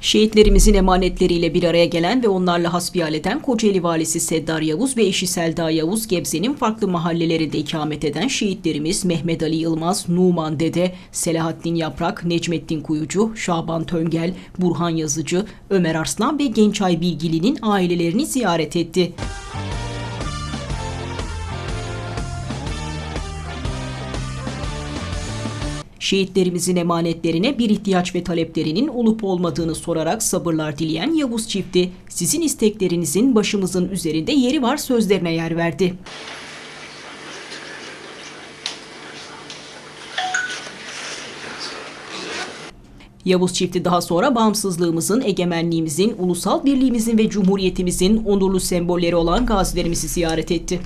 Şehitlerimizin emanetleriyle bir araya gelen ve onlarla hasbihal eden Kocaeli Valisi Seddar Yavuz ve eşi Selda Yavuz Gebze'nin farklı mahallelerinde ikamet eden şehitlerimiz Mehmet Ali Yılmaz, Numan Dede, Selahattin Yaprak, Necmettin Kuyucu, Şaban Töngel, Burhan Yazıcı, Ömer Arslan ve Gençay Bilgili'nin ailelerini ziyaret etti. Şehitlerimizin emanetlerine bir ihtiyaç ve taleplerinin olup olmadığını sorarak sabırlar dileyen Yavuz çifti, sizin isteklerinizin başımızın üzerinde yeri var sözlerine yer verdi. Yavuz çifti daha sonra bağımsızlığımızın, egemenliğimizin, ulusal birliğimizin ve cumhuriyetimizin onurlu sembolleri olan gazilerimizi ziyaret etti.